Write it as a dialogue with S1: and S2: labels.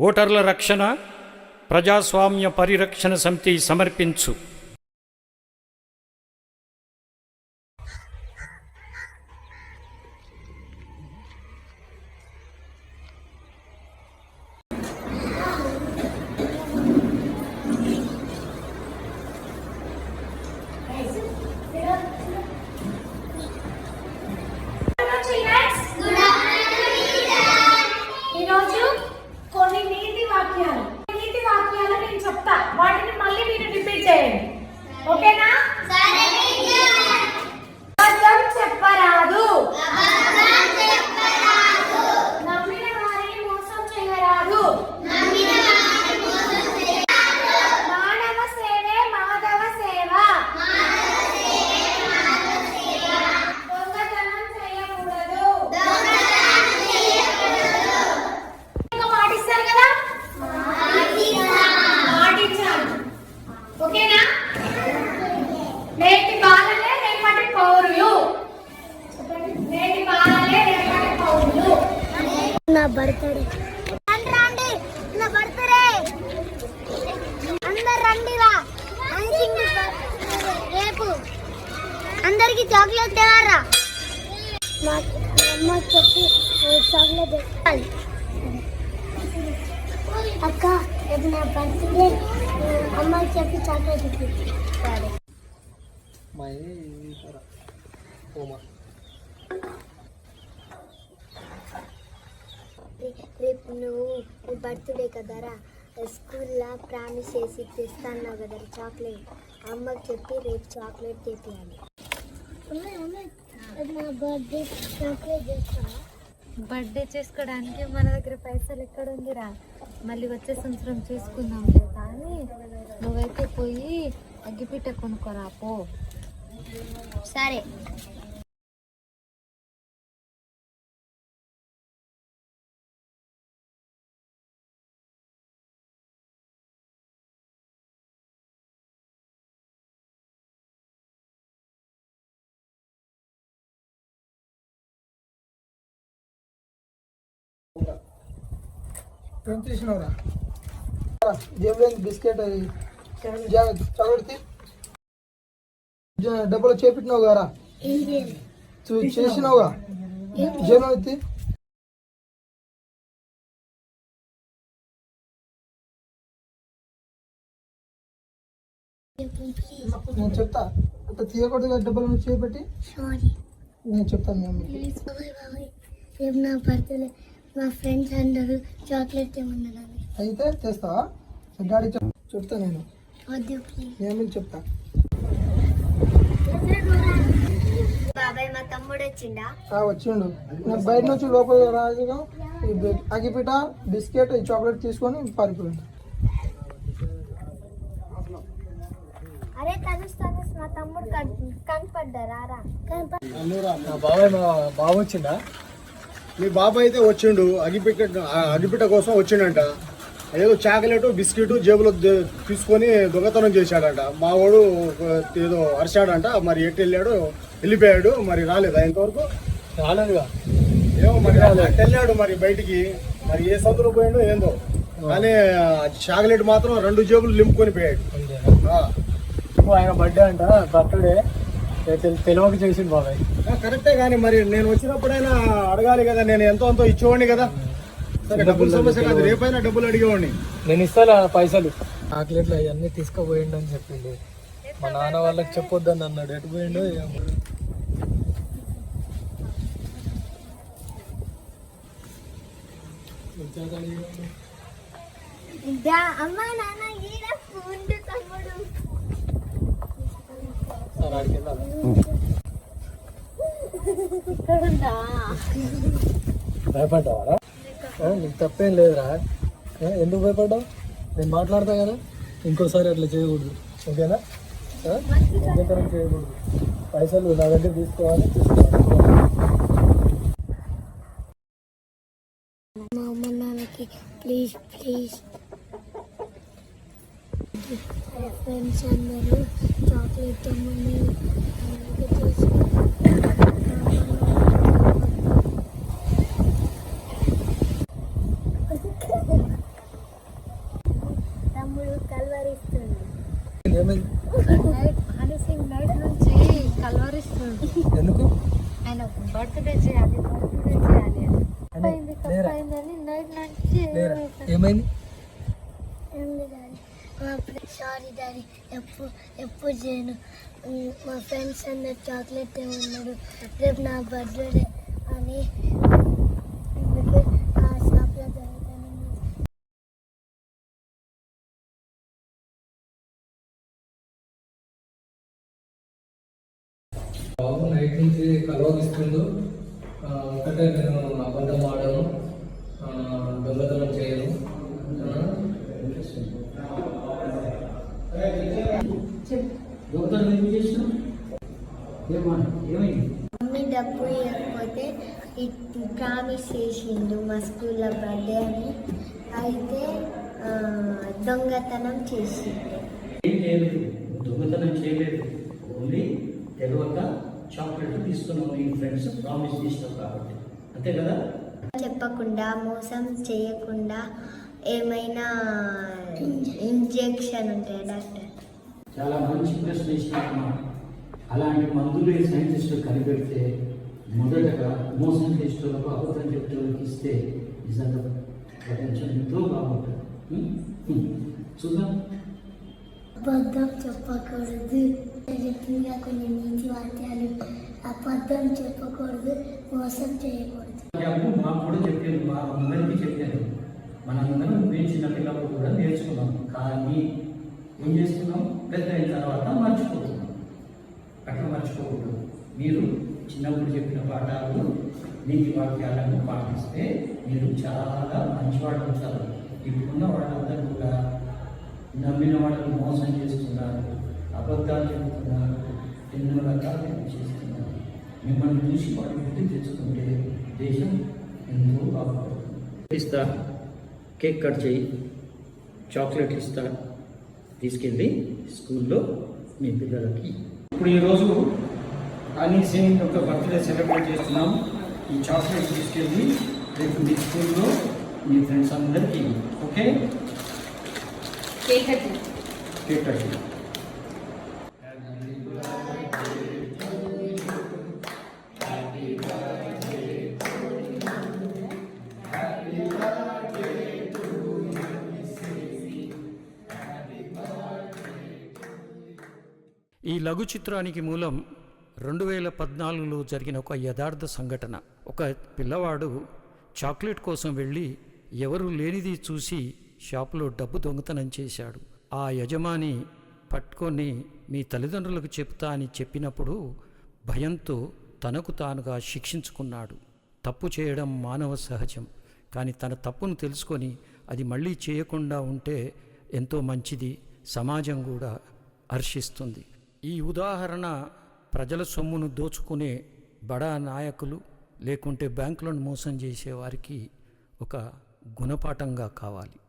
S1: ఓటర్ల రక్షణ ప్రజాస్వామ్య పరిరక్షణ సమితి సమర్పించు
S2: ఈరోజు కొన్ని నీతి వాక్యాలు నీతి వాక్యాలు నేను చెప్తా వాటిని మళ్ళీ మీరు రిపీట్ చేయండి ఓకేనా అబద్ధం చెప్పరాదు నమ్మిన వారిని మోసం చేయరాదు మానవ సేవే మాధవ సేవ దొంగతనం చేయకూడదు ఇంకా పాటిస్తారు కదా పాటించాలి ఓకేనా నేటి బాలలే రేపటి పౌరులు నేటి బాలలే రేపటి పౌరులు
S3: నా బర్త్డే. రండి నా బర్త్డే. అందరు రండిరా ఐసింగ్ రేపు అందరికి చాక్లెట్ తేవారా? మా అమ్మ చెప్పి చాక్లెట్ తెచ్చాలి. అక్క రేపు నా బర్త్డే. అమ్మకి చెప్పి చాక్లెట్ ఇప్పి రేపు నువ్వు నీ బర్త్డే కదరా స్కూల్లో ప్రామిస్ చేసి తెస్తాను కదా చాక్లెట్. అమ్మకి చెప్పి రేపు చాక్లెట్ తెప్పియాలి. నా బర్త్డే చాక్లెట్ చేస్తావా
S4: బర్త్డే చేసుకోవడానికి మన దగ్గర పైసలు ఎక్కడ ఉందిరా? మళ్ళీ వచ్చే సంవత్సరం చేసుకుందాం కానీ నువ్వైతే పోయి అగ్గిపిట్ట కొనుక్కోరా పో.
S3: సరే.
S5: ఏం తీసినవరా జేబులో బిస్కెట్ అది. చదవడితే. డబ్బులు చేపెట్టినావు చూ- చేసినావుగా? జేబులో ఎత్తి నేను చెప్తా అంత తీయకూడదు కదా డబ్బులు చేపెట్టి. నేను చెప్తాను
S3: నా మా ఫ్రెండ్స్ అందరూ చాక్లెట్ ఏమన్నారు
S5: అయితే తెస్తావా డాడీ చెప్ చెప్తా నేను.
S3: వద్దు
S5: చెప్తా.
S3: బాబాయ్ మా తమ్ముడు వచ్చిండా?
S5: నేను బయట నుంచి లోపల రాజుగా ఈ అగిపిట బిస్కెట్ ఈ చాక్లెట్ తీసుకొని పారిపోయిండు.
S3: అరే తనుస్ తనుస్ మా తమ్ముడు కన్- కనపడ్డారా
S6: బాబాయ్ మా బాబు వచ్చిందా
S7: మీ బాబాయ్ అయితే వచ్చిండు అగిపిట్ట అగిపిట్ట కోసం వచ్చిండంట. ఏదో చాక్లెట్ బిస్కెట్ జేబులో తీసుకొని దొంగతనం చేశాడంట. మా వాడు ఏదో అరిచాడంట మరి ఎటు వెళ్ళాడు వెళ్ళిపోయాడు మరి రాలేదా ఇంతవరకు?
S6: రాలేదుగా.
S7: ఏమో మరి వెళ్ళాడు మరి బయటికి. మరి ఏ సౌతులు పోయాడో ఏందో. కానీ చాక్లెట్ మాత్రం రెండు జేబులు నింపుకొని పోయాడు.
S6: ఆయన బర్త్డే అంట బర్త్డే. తెలివక చేసిండు బాబాయ్.
S7: ఆ, కరెక్టే కానీ మరి నేను వచ్చినప్పుడైనా అడగాలి కదా నేను ఎంతో అంతో ఇచ్చేవాడిని కదా. సరే డబ్బుల సమస్య కాదు రేపైనా డబ్బులు అడిగేవాడిని.
S6: నేను ఇస్తాను పైసలు. చాక్లెట్లు అవన్నీ తీసుకుపోయిండు అని చెప్పిండు. మా నాన్న వాళ్ళకి చెప్పొద్దని అన్నాడు. ఎటు పోయిండో.
S3: అమ్మా నాన్న ఈడ
S6: భయపడ్డావా? నీకు తప్పేం లేదురా. ఎందుకు భయపడ్డావు? నేను మాట్లాడతా కదా. ఇంకోసారి అట్లా చేయకూడదు. ఓకేనా? ఆ? చేయకూడదు. పైసలు నా దగ్గర తీసుకోవాలి తీసుకోవాలి.
S3: మా అమ్మ నాన్నకి ప్లీజ్ ప్లీజ్. ఫ్రెండ్స్ అందరూ చాక్లెట్ తమ్ముని
S4: తమ్ముడు కల్వరిస్తుంది. నైట్ నుంచి కలవరిస్తుంది.
S6: ఎందుకు?
S4: ఆయన బర్త్డే చేయాలి బర్త్డే చేయాలి తప్పైంది తప్పైందని నైట్ నుంచి
S6: ఏమైంది?
S3: సారీ డాడీ ఎప్పుడు ఎప్పుడు చేయను మా ఫ్రెండ్స్ అందరు చాక్లెట్ ఉన్నారు రేపు నా బర్త్డే అని ఆ షాప్లో జరుగుతాను
S6: బాబు నైట్ నుంచి కలవగిస్తుందో ఒకటే నేను అబద్ధం ఆడను. దొంగతనం చేయను.
S1: ఏమైంది?
S3: మమ్మీ డబ్బు ఇవ్వకపోతే ప్రామిస్ చేసిండు మా స్కూల్లో బర్త్డే అని. అయితే దొంగతనం చేసిండు.
S8: ఏం చేయలేదు. దొంగతనం చేయలేదు. ఓన్లీ తెలియక చాక్లెట్ ఫ్రెండ్స్ ప్రామిస్ చేసినావు కాబట్టి. అంతే కదా?
S3: చెప్పకుండా మోసం చేయకుండా ఏమైనా ఇంజెక్షన్ ఉంటాయి డాక్టర్.
S8: చాలా మంచి ప్రశ్న ఇచ్చినమ్మా అలాంటి మందులు సైంటిస్టులు కనిపెడితే మొదటగా మోసం చేసేటోళ్ళకు అబద్ధం చెప్పేటోళ్ళకి ఇస్తే నిజంగా ప్రపంచం ఎంతో బాగుంటుంది. చూద్దాం.
S3: అబద్ధం చెప్పకూడదు. చెప్పిందిగా కొన్ని నీతి వాక్యాలు అబద్ధం చెప్పకూడదు మోసం చేయకూడదు.
S8: మాకు కూడా చెప్పాను మా అందరికీ చెప్పాను మనందరం మేము చిన్న పిల్లలు కూడా నేర్చుకున్నాం. కానీ ఏం చేస్తున్నాం? పెద్ద అయిన తర్వాత మర్చిపోతున్నాం. అట్లా మర్చిపోకూడదు. మీరు చిన్నప్పుడు చెప్పిన పాఠాలు నీతి వాక్యాలను పాటిస్తే మీరు చాలా మంచివాడు అవుతారు. ఇప్పుడున్న వాళ్ళందరూ కూడా నమ్మిన వాళ్ళని మోసం చేస్తున్నారు అబద్ధాలు చెబుతున్నారు ఎన్నో రకాలు చేస్తున్నారు మిమ్మల్ని చూసి వాళ్ళు తెచ్చుకుంటే దేశం ఎంతో బాగుపడుతుంది. ఇస్తా కేక్ కట్ చేయి చాక్లెట్ ఇస్తా తీసుకెళ్ళి స్కూల్లో మీ పిల్లలకి.
S1: ఇప్పుడు ఈరోజు హనీ సింగ్ యొక్క బర్త్డే సెలబ్రేట్ చేస్తున్నాం. ఈ చాక్లెట్ తీసుకెళ్ళి రేపు మీ స్కూల్లో మీ ఫ్రెండ్స్ అందరికీ ఓకే? కేక్ కట్ చేయి. ఈ లఘు చిత్రానికి మూలం రెండు వేల పద్నాలుగులో జరిగిన ఒక యథార్థ సంఘటన. ఒక పిల్లవాడు చాక్లెట్ కోసం వెళ్ళి ఎవరు లేనిది చూసి షాపులో డబ్బు దొంగతనం చేశాడు. ఆ యజమాని పట్టుకొని మీ తల్లిదండ్రులకు చెప్తా అని చెప్పినప్పుడు భయంతో తనకు తానుగా శిక్షించుకున్నాడు. తప్పు చేయడం మానవ సహజం కానీ తన తప్పును తెలుసుకొని అది మళ్ళీ చేయకుండా ఉంటే ఎంతో మంచిది సమాజం కూడా హర్షిస్తుంది. ఈ ఉదాహరణ ప్రజల సొమ్మును దోచుకునే బడా నాయకులు లేకుంటే బ్యాంకులను మోసం చేసే వారికి ఒక గుణపాఠంగా కావాలి.